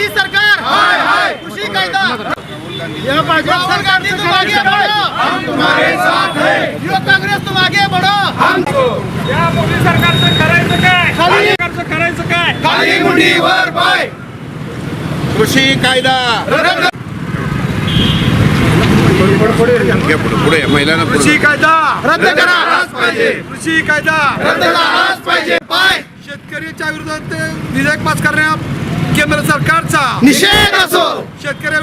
मोदी सरकार! कृषी कायदा! राहुल गांधी तुम आगे बढ़ो हम तुम्हारे साथ हैं। युवक कांग्रेस तुम आगे बढ़ो या मोदी सरकारचं करायचं काय? खाली- सरकारचं करायचं काय? खाली पाय! कृषी कायदा! पुढे महिलांना पुढे. कायदा! रद्द करायलाच पाहिजे. कृषी कायदा! रद्द करायलाच पाहिजे. पाय! शेतकऱ्याच्या विरोधात विधेयक पास करण्या केंद्र सरकारचा. निषेध असो. शेतकऱ्या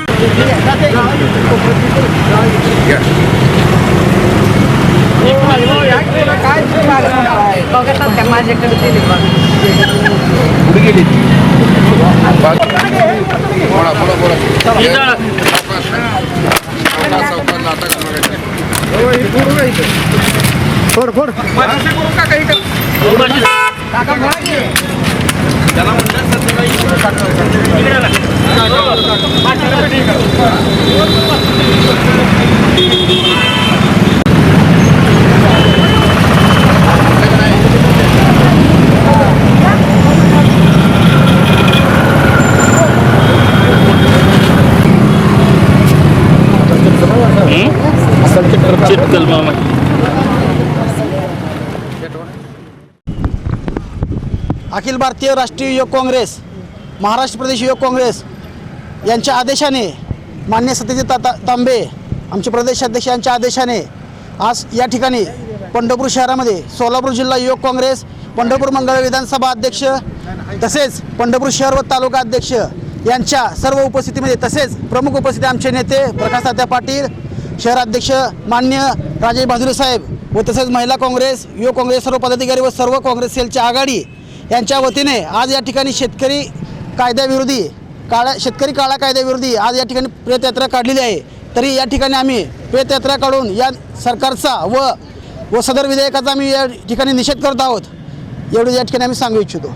अखिल भारतीय राष्ट्रीय युवक काँग्रेस. महाराष्ट्र प्रदेश युवक काँग्रेस यांच्या आदेशाने मान्य सत्यजित ता तांबे आमचे प्रदेशाध्यक्ष यांच्या आदेशाने आज या ठिकाणी पंढरपूर शहरामध्ये सोलापूर जिल्हा युवक काँग्रेस पंढरपूर मंगळ विधानसभा अध्यक्ष तसेच पंढरपूर शहर व तालुका अध्यक्ष यांच्या सर्व उपस्थितीमध्ये तसेच प्रमुख उपस्थिती आमचे नेते प्रकाश तात्या पाटील शहराध्यक्ष मान्य राजेश भाजुरे साहेब व तसेच महिला काँग्रेस युवक काँग्रेस सर्व पदाधिकारी व सर्व काँग्रेस सेलच्या आघाडी यांच्या वतीने आज या ठिकाणी शेतकरी कायद्याविरोधी काळ्या शेतकरी काळा कायद्याविरोधी आज या ठिकाणी प्रेतयात्रा काढलेली आहे. तरी या ठिकाणी आम्ही प्रेतयात्रा काढून या सरकारचा व व सदर विधेयकाचा आम्ही या ठिकाणी निषेध करत आहोत. एवढं या ठिकाणी आम्ही सांगू इच्छितो.